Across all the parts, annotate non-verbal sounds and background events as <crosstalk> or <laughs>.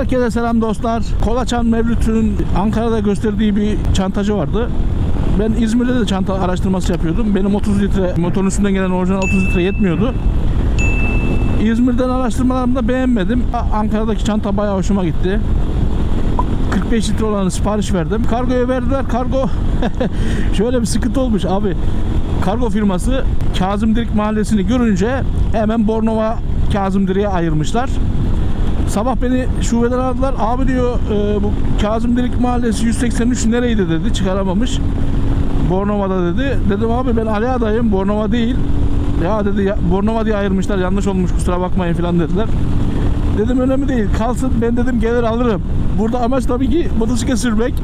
Herkese selam dostlar. Kolaçan Mevlüt'ün Ankara'da gösterdiği bir çantacı vardı. Ben İzmir'de de çanta araştırması yapıyordum. Benim 30 litre motorun üstünden gelen orijinal 30 litre yetmiyordu. İzmir'den araştırmalarımda beğenmedim. Ankara'daki çanta bayağı hoşuma gitti. 45 litre olanı sipariş verdim. Kargoya verdiler. Kargo <laughs> şöyle bir sıkıntı olmuş abi. Kargo firması Kazım Dirik mahallesini görünce hemen Bornova Kazım Dirik'e ayırmışlar. Sabah beni şubeden aradılar. Abi diyor e, bu Kazım Dirik mahallesi 183 nereydi dedi. Çıkaramamış. Bornova'da dedi. Dedim abi ben Ali adayım. Bornova değil. Ya dedi ya, Bornova diye ayırmışlar. Yanlış olmuş kusura bakmayın falan dediler. Dedim önemli değil. Kalsın ben dedim gelir alırım. Burada amaç tabii ki motosiklet sürmek.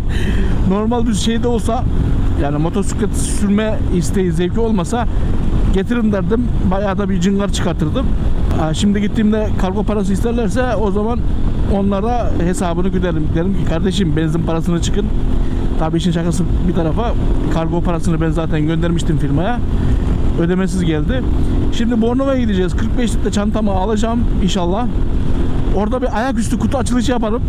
<laughs> Normal bir şeyde olsa yani motosiklet sürme isteği zevki olmasa getiririm derdim. Bayağı da bir cıngar çıkartırdım. Şimdi gittiğimde kargo parası isterlerse o zaman onlara hesabını güderim. Derim ki kardeşim benzin parasını çıkın. Tabii işin şakası bir tarafa kargo parasını ben zaten göndermiştim firmaya. Ödemesiz geldi. Şimdi Bornova'ya gideceğiz. 45 litre çantamı alacağım inşallah. Orada bir ayaküstü kutu açılışı yaparım.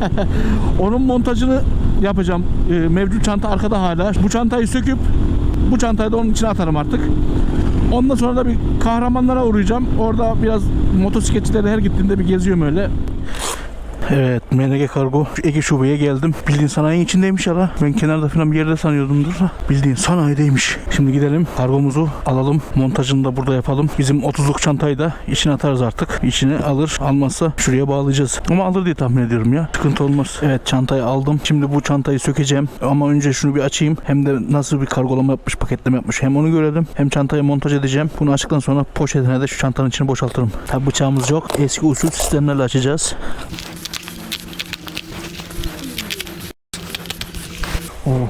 <laughs> Onun montajını yapacağım. Ee, mevcut çanta arkada hala. Bu çantayı söküp bu çantayı da onun içine atarım artık. Ondan sonra da bir kahramanlara uğrayacağım. Orada biraz motosikletçileri her gittiğimde bir geziyorum öyle. Evet MNG Kargo Ege şubeye geldim. Bildiğin sanayinin içindeymiş ya la. Ben kenarda falan bir yerde sanıyordumdur da. Bildiğin sanayideymiş. Şimdi gidelim kargomuzu alalım. Montajını da burada yapalım. Bizim 30'luk çantayı da içine atarız artık. İçine alır. Almazsa şuraya bağlayacağız. Ama alır diye tahmin ediyorum ya. Sıkıntı olmaz. Evet çantayı aldım. Şimdi bu çantayı sökeceğim. Ama önce şunu bir açayım. Hem de nasıl bir kargolama yapmış, paketleme yapmış. Hem onu görelim. Hem çantayı montaj edeceğim. Bunu açtıktan sonra poşetine de şu çantanın içine boşaltırım. Tabi bıçağımız yok. Eski usul sistemlerle açacağız. Oo,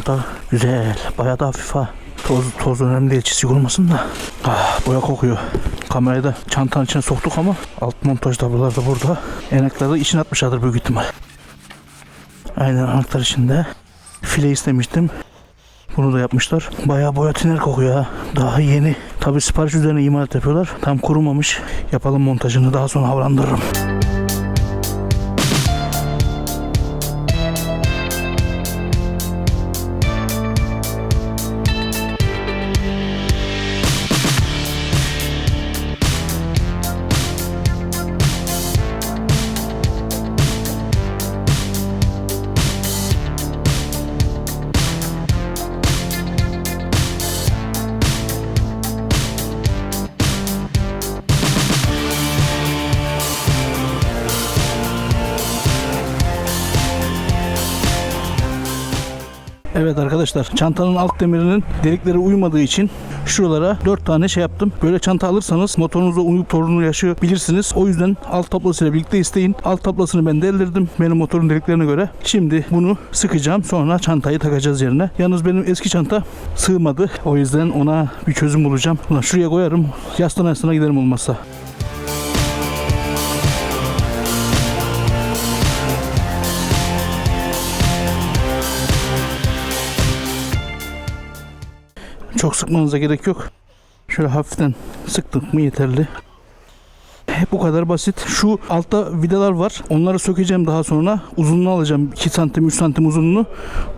çanta güzel. Bayağı da hafif ha. Toz, toz önemli değil. Çizik olmasın da. Ah, boya kokuyor. Kamerayı da çantanın içine soktuk ama alt montaj tablolar da burada. Enekleri içine atmışlardır büyük ihtimal. Aynen anahtar içinde. File istemiştim. Bunu da yapmışlar. Bayağı boya tiner kokuyor ha. Daha yeni. Tabi sipariş üzerine imalat yapıyorlar. Tam kurumamış. Yapalım montajını daha sonra havalandırırım. Evet arkadaşlar çantanın alt demirinin delikleri uymadığı için şuralara 4 tane şey yaptım. Böyle çanta alırsanız motorunuza uyup sorunu yaşayabilirsiniz. O yüzden alt tablasıyla birlikte isteyin. Alt tablasını ben deldirdim benim motorun deliklerine göre. Şimdi bunu sıkacağım sonra çantayı takacağız yerine. Yalnız benim eski çanta sığmadı. O yüzden ona bir çözüm bulacağım. Ulan şuraya koyarım. Yastana yastana giderim olmazsa. Çok sıkmanıza gerek yok. Şöyle hafiften sıktık mı yeterli. Hep bu kadar basit. Şu altta vidalar var. Onları sökeceğim daha sonra. Uzunluğunu alacağım. 2 santim 3 santim uzunluğunu.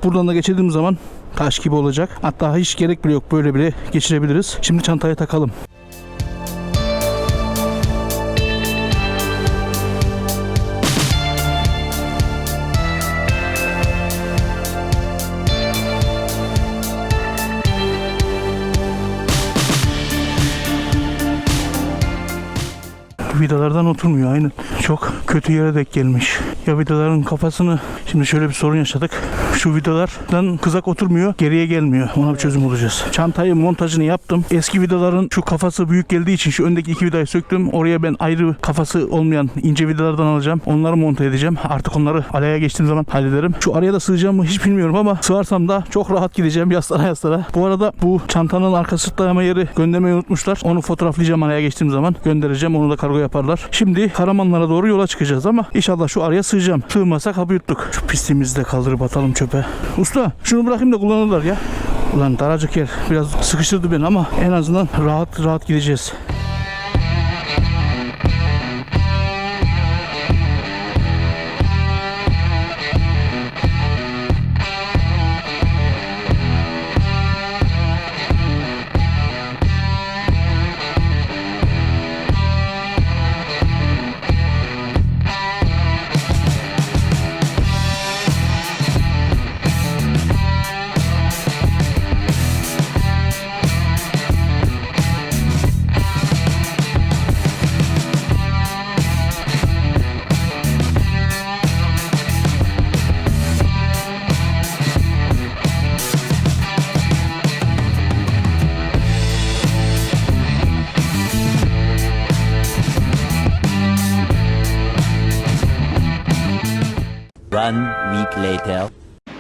Buradan da geçirdiğim zaman taş gibi olacak. Hatta hiç gerek bile yok. Böyle bile geçirebiliriz. Şimdi çantaya takalım. Vidalardan oturmuyor aynen. Çok kötü yere denk gelmiş. Ya vidaların kafasını şimdi şöyle bir sorun yaşadık. Şu vidalardan kızak oturmuyor, geriye gelmiyor. Ona bir çözüm bulacağız. Çantayı montajını yaptım. Eski vidaların şu kafası büyük geldiği için şu öndeki iki vidayı söktüm. Oraya ben ayrı kafası olmayan ince vidalardan alacağım. Onları monte edeceğim. Artık onları alaya geçtiğim zaman hallederim. Şu araya da sığacağım mı hiç bilmiyorum ama sığarsam da çok rahat gideceğim yastana yastana. Bu arada bu çantanın arka sırt dayama yeri göndermeyi unutmuşlar. Onu fotoğraflayacağım araya geçtiğim zaman. Göndereceğim. Onu da kargo yaparlar. Şimdi Karamanlara doğru yola çıkacağız ama inşallah şu araya sığacağım. Sığmazsak hapı yuttuk. Şu pisliğimizi de kaldırıp atalım çöpe. Usta şunu bırakayım da kullanırlar ya. Ulan daracık yer biraz sıkıştırdı beni ama en azından rahat rahat gideceğiz. Later.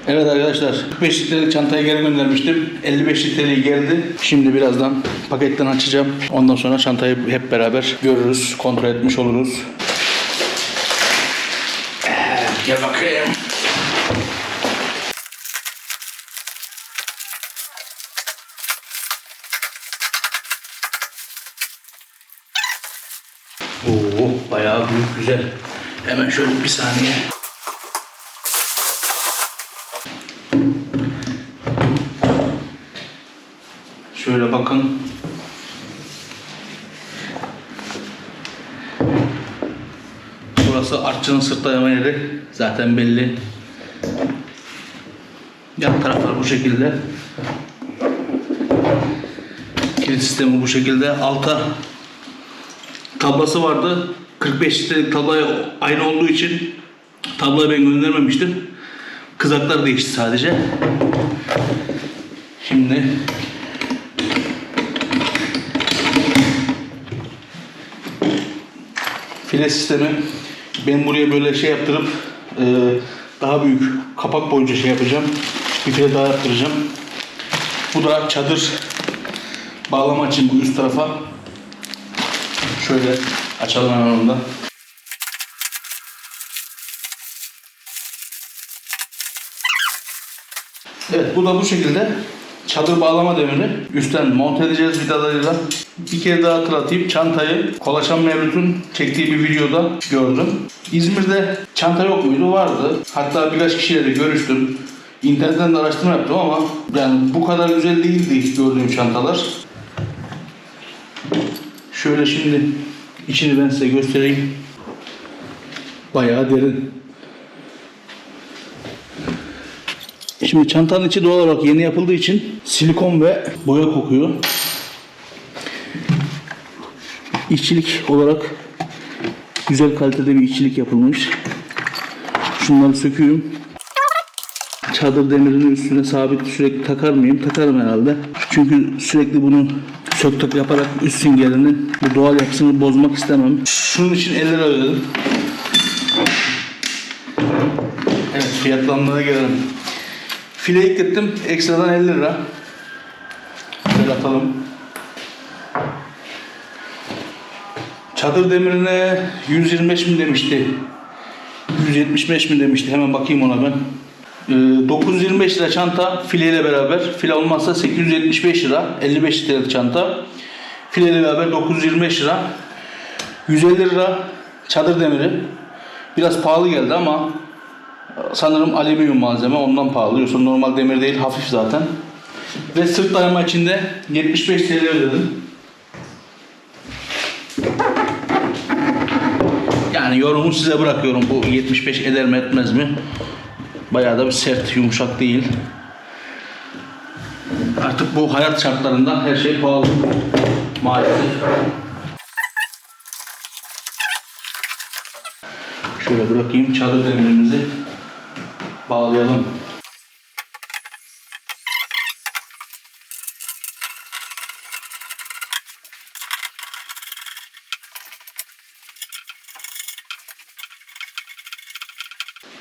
Evet arkadaşlar 45 litrelik çantayı geri göndermiştim. 55 litreliği geldi. Şimdi birazdan paketten açacağım. Ondan sonra çantayı hep beraber görürüz, kontrol etmiş oluruz. Gel bakayım. Oo, bayağı büyük güzel. Hemen şöyle bir saniye. Bakın. Burası artçının sırt dayama yeri. Zaten belli. Yan taraflar bu şekilde. Kilit sistemi bu şekilde. Alta tablası vardı. 45 litrelik tablaya aynı olduğu için tablayı ben göndermemiştim. Kızaklar değişti sadece. Şimdi file sistemi ben buraya böyle şey yaptırıp e, daha büyük kapak boyunca şey yapacağım. Bir file daha yaptıracağım. Bu da çadır bağlama için bu üst tarafa. Şöyle açalım hemen onu da. Evet bu da bu şekilde çadır bağlama demiri üstten monte edeceğiz vidalarıyla. Bir kere daha hatırlatayım. Çantayı Kolaçan Mevlüt'ün çektiği bir videoda gördüm. İzmir'de çanta yok muydu? Vardı. Hatta birkaç kişiyle de görüştüm. İnternetten de araştırma yaptım ama yani bu kadar güzel değildi gördüğüm çantalar. Şöyle şimdi içini ben size göstereyim. Bayağı derin. Şimdi çantanın içi doğal olarak yeni yapıldığı için silikon ve boya kokuyor. İşçilik olarak güzel kalitede bir işçilik yapılmış. Şunları söküyorum. Çadır demirinin üstüne sabit sürekli takar mıyım? Takarım herhalde. Çünkü sürekli bunu sök tak yaparak üst süngerinin bu doğal yapısını bozmak istemem. Şunun için 50 lira. Evet fiyatlarına gelelim. File yıkatım. Ekstradan 50 lira. Şöyle atalım. Çadır demirine 125 mi demişti? 175 mi demişti? Hemen bakayım ona ben. Ee, 925 lira çanta fileyle beraber. File olmazsa 875 lira. 55 liralık çanta. Fileyle beraber 925 lira. 150 lira çadır demiri. Biraz pahalı geldi ama sanırım alüminyum malzeme ondan pahalı. Yoksa normal demir değil hafif zaten. Ve sırt dayama içinde 75 TL ödedim. Yani yorumu size bırakıyorum. Bu 75 eder mi etmez mi? Bayağı da bir sert, yumuşak değil. Artık bu hayat şartlarında her şey pahalı. Maalesef. Şöyle bırakayım çadır demirimizi bağlayalım.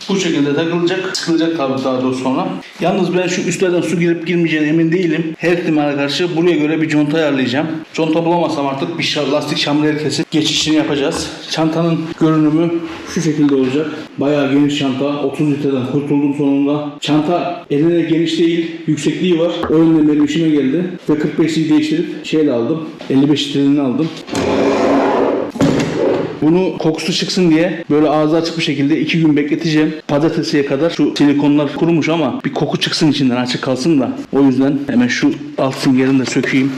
Bu şekilde takılacak, sıkılacak tabii daha doğrusu sonra. Yalnız ben şu üstlerden su girip girmeyeceğine emin değilim. Her ihtimale karşı buraya göre bir conta ayarlayacağım. Conta bulamazsam artık bir şa- lastik şamriyel kesip geçişini yapacağız. Çantanın görünümü şu şekilde olacak. Bayağı geniş çanta. 30 litreden kurtuldum sonunda. Çanta eline geniş değil, yüksekliği var. O yönden benim işime geldi. Ve 45'liği değiştirip şeyle aldım. 55 litreliğini aldım. Bunu kokusu çıksın diye böyle ağzı açık bir şekilde iki gün bekleteceğim. Pazartesiye kadar şu silikonlar kurumuş ama bir koku çıksın içinden açık kalsın da. O yüzden hemen şu alt süngerini de sökeyim.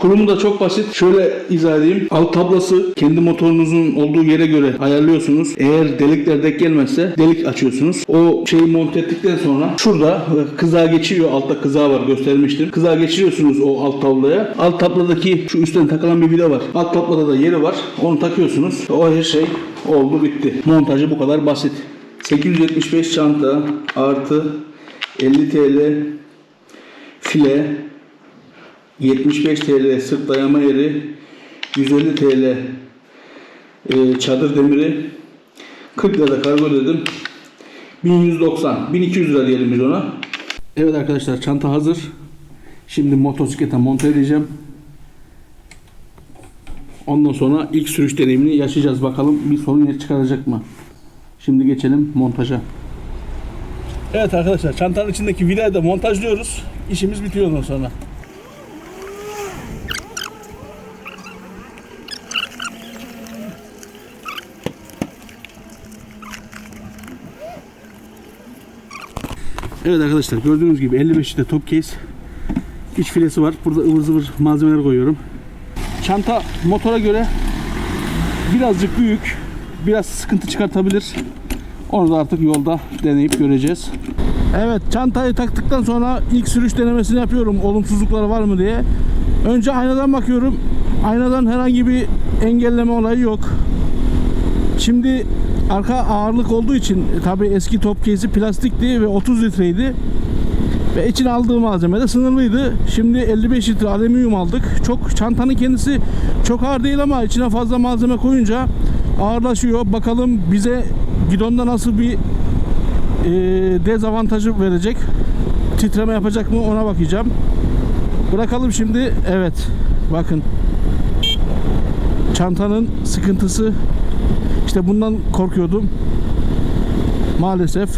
Kurumu da çok basit. Şöyle izah edeyim. Alt tablası kendi motorunuzun olduğu yere göre ayarlıyorsunuz. Eğer delikler denk gelmezse delik açıyorsunuz. O şeyi monte ettikten sonra şurada kızağa geçiyor. Altta kızağı var göstermiştim. Kızağa geçiriyorsunuz o alt tablaya. Alt tabladaki şu üstten takılan bir vida var. Alt tablada da yeri var. Onu takıyorsunuz. O her şey oldu bitti. Montajı bu kadar basit. 875 çanta artı 50 TL file 75 TL sırt dayama yeri, 150 TL e, çadır demiri, 40 lira kargo dedim. 1190, 1200 lira diyelim biz ona. Evet arkadaşlar çanta hazır. Şimdi motosiklete monte edeceğim. Ondan sonra ilk sürüş deneyimini yaşayacağız bakalım bir sorun çıkaracak mı? Şimdi geçelim montaja. Evet arkadaşlar çantanın içindeki vidayı da montajlıyoruz. İşimiz bitiyor ondan sonra. Evet arkadaşlar gördüğünüz gibi 55 litre top case iç filesi var. Burada ıvır zıvır malzemeler koyuyorum. Çanta motora göre birazcık büyük. Biraz sıkıntı çıkartabilir. Onu da artık yolda deneyip göreceğiz. Evet çantayı taktıktan sonra ilk sürüş denemesini yapıyorum. Olumsuzlukları var mı diye. Önce aynadan bakıyorum. Aynadan herhangi bir engelleme olayı yok. Şimdi arka ağırlık olduğu için tabi eski top case'i plastikti ve 30 litreydi. Ve içine aldığı malzeme de sınırlıydı. Şimdi 55 litre alüminyum aldık. Çok çantanın kendisi çok ağır değil ama içine fazla malzeme koyunca ağırlaşıyor. Bakalım bize gidonda nasıl bir e, dezavantajı verecek. Titreme yapacak mı ona bakacağım. Bırakalım şimdi. Evet. Bakın. Çantanın sıkıntısı işte bundan korkuyordum. Maalesef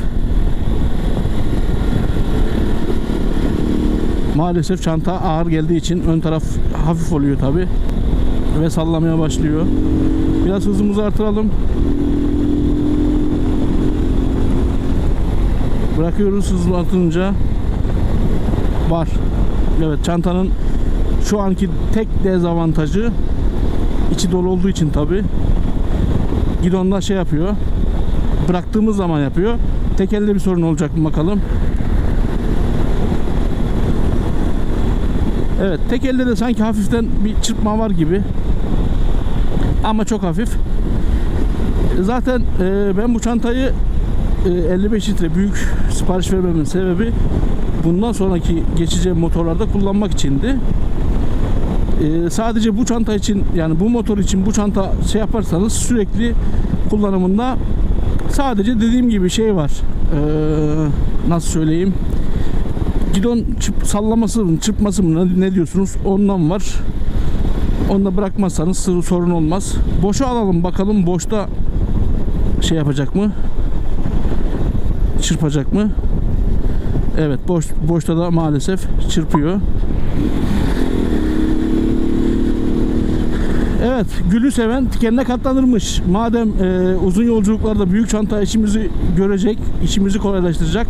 Maalesef çanta ağır geldiği için ön taraf hafif oluyor tabi ve sallamaya başlıyor. Biraz hızımızı artıralım. Bırakıyoruz hızlı artırınca var. Evet çantanın şu anki tek dezavantajı içi dolu olduğu için tabi gidonda şey yapıyor. Bıraktığımız zaman yapıyor. Tekelde bir sorun olacak mı bakalım. Evet tek elde de sanki hafiften bir çırpma var gibi. Ama çok hafif. Zaten e, ben bu çantayı e, 55 litre büyük sipariş vermemin sebebi bundan sonraki geçeceğim motorlarda kullanmak içindi. E, sadece bu çanta için yani bu motor için bu çanta şey yaparsanız sürekli kullanımında sadece dediğim gibi şey var. E, nasıl söyleyeyim? gidon çıp, sallaması mı, çırpması mı ne, ne diyorsunuz? Ondan var. Onu da bırakmazsanız sorun olmaz. Boşa alalım bakalım boşta şey yapacak mı? Çırpacak mı? Evet boş boşta da maalesef çırpıyor. Evet, gülü seven tikenine katlanırmış. Madem e, uzun yolculuklarda büyük çanta işimizi görecek, işimizi kolaylaştıracak.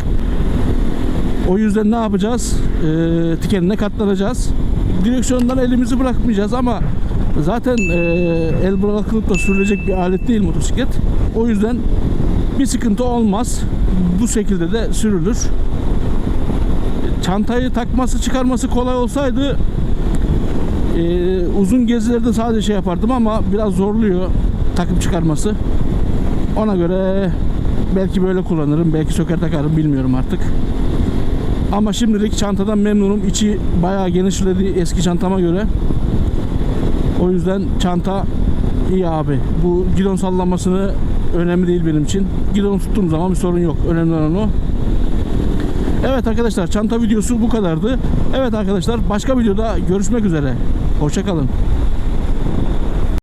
O yüzden ne yapacağız? Ee, tikenine katlanacağız. Direksiyondan elimizi bırakmayacağız ama zaten e, el bırakılıp da sürülecek bir alet değil motosiklet. O yüzden bir sıkıntı olmaz. Bu şekilde de sürülür. Çantayı takması çıkarması kolay olsaydı e, uzun gezilerde sadece şey yapardım ama biraz zorluyor takıp çıkarması. Ona göre belki böyle kullanırım, belki söker takarım bilmiyorum artık. Ama şimdilik çantadan memnunum. İçi bayağı genişledi eski çantama göre. O yüzden çanta iyi abi. Bu gidon sallamasını önemli değil benim için. Gidon tuttuğum zaman bir sorun yok. Önemli olan o. Evet arkadaşlar çanta videosu bu kadardı. Evet arkadaşlar başka videoda görüşmek üzere. Hoşçakalın.